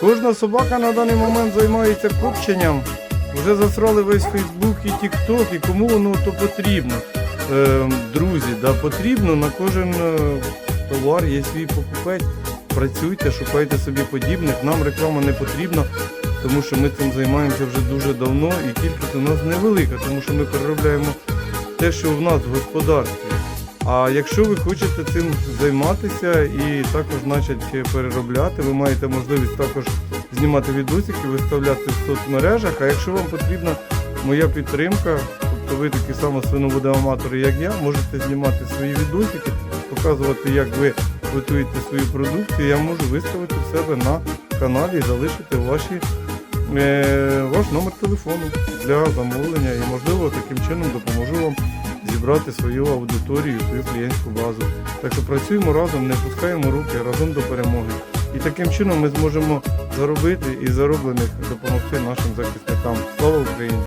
Кожна собака на даний момент займається копченням. Вже засрали весь Фейсбук і Тікток, і кому воно то потрібно. Е, друзі, да, потрібно на кожен е, товар є свій покупець. Працюйте, шукайте собі подібних. Нам реклама не потрібна, тому що ми цим займаємося вже дуже давно і кількість у нас невелика, тому що ми переробляємо те, що в нас в господарстві. А якщо ви хочете цим займатися і також почати переробляти, ви маєте можливість також знімати відосики, виставляти в соцмережах. А якщо вам потрібна моя підтримка, тобто ви такі само свиноводоаматори, як я, можете знімати свої відосики, показувати, як ви готуєте свою продукцію. Я можу виставити в себе на каналі і залишити ваші, е, ваш номер телефону для замовлення і можливо таким чином допоможу вам зібрати свою аудиторію, свою клієнтську базу. Так що працюємо разом, не пускаємо руки разом до перемоги. І таким чином ми зможемо заробити і зароблених допомогти нашим захисникам. Слава Україні!